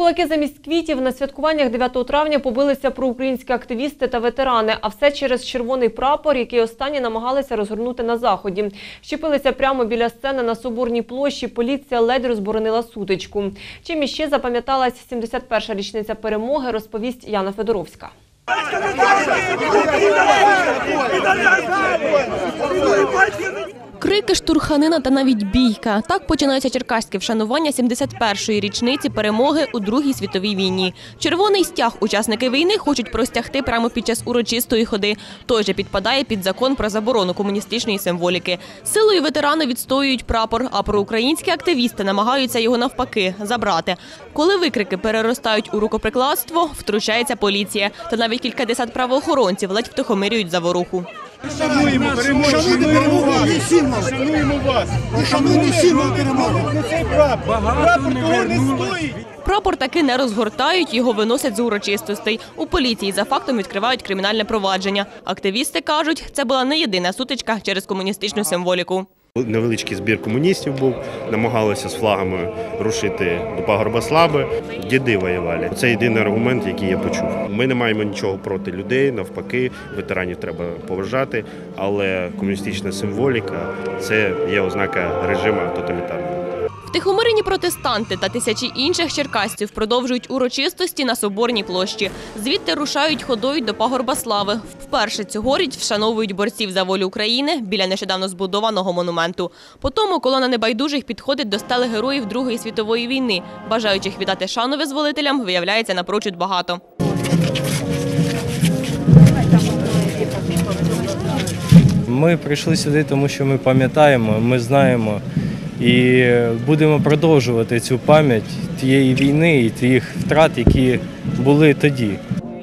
Кулаки замість квітів на святкуваннях 9 травня побилися проукраїнські активісти та ветерани. А все через червоний прапор, який останні намагалися розгорнути на заході. Щепилися прямо біля сцени на Соборній площі. Поліція ледь розборонила сутичку. Чим іще запам'яталась 71-ша річниця перемоги, розповість Яна Федоровська. Крики, штурханина та навіть бійка. Так починаються черкаське вшанування 71-ї річниці перемоги у Другій світовій війні. Червоний стяг учасники війни хочуть простягти прямо під час урочистої ходи. Той же підпадає під закон про заборону комуністичної символіки. Силою ветерани відстоюють прапор, а проукраїнські активісти намагаються його навпаки забрати. Коли викрики переростають у рукоприкладство, втручається поліція. Та навіть кількадесят правоохоронців ледь втихомирюють заворуху. Шануємо перемогу, шануємо вас. Шануємо вас. Шануємо символ перемоги. Цей прапор. Прапор того не стоїть. Прапор таки не розгортають, його виносять з урочистостей. У поліції за фактом відкривають кримінальне провадження. Активісти кажуть, це була не єдина сутичка через комуністичну символіку. Невеличкий збір комуністів був, намагалися з флагами рушити до пагорба слаби. Діди воювали. Це єдиний аргумент, який я почув. Ми не маємо нічого проти людей, навпаки, ветеранів треба поважати, але комуністична символіка це є ознака режиму тоталітарного. Втихомирені протестанти та тисячі інших черкасців продовжують урочистості на Соборній площі. Звідти рушають ходою до пагорба слави. Вперше цьогоріч вшановують борців за волю України біля нещодавно збудованого монументу. Потому колона небайдужих підходить до стели героїв Другої світової війни. Бажаючих віддати шану визволителям виявляється напрочуд багато. Ми прийшли сюди, тому що ми пам'ятаємо, ми знаємо і будемо продовжувати цю пам'ять тієї війни і тих втрат, які були тоді.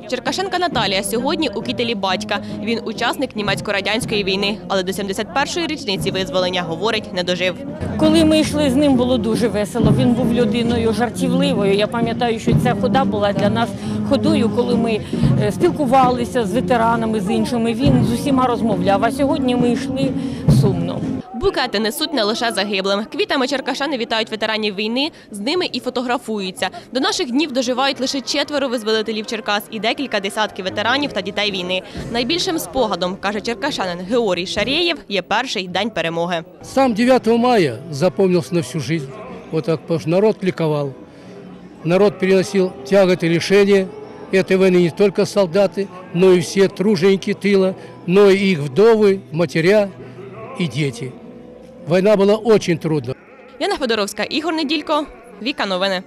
Черкашенка Наталія сьогодні у кітелі батька. Він учасник німецько-радянської війни, але до 71-ї річниці визволення говорить не дожив. Коли ми йшли з ним, було дуже весело. Він був людиною жартівливою. Я пам'ятаю, що ця хода була для нас ходою, коли ми е, спілкувалися з ветеранами, з іншими. Він з усіма розмовляв. А сьогодні ми йшли сумно. Букети несуть не лише загиблим. Квітами черкашани вітають ветеранів війни, з ними і фотографуються. До наших днів доживають лише четверо визволителів Черкас і декілька десятків ветеранів та дітей війни. Найбільшим спогадом, каже черкашанин Георгій Шарєєв, є перший день перемоги. Сам 9 мая запомнился на всю жизнь. Вот так, потому что народ ликовал. Народ переносил тяготы и лишения этой войны не только солдаты, но и все труженики тыла, но и их вдовы, матеря и дети. Война була очень трудна. Яна Федоровська, Ігор Неділько, Віка Новини.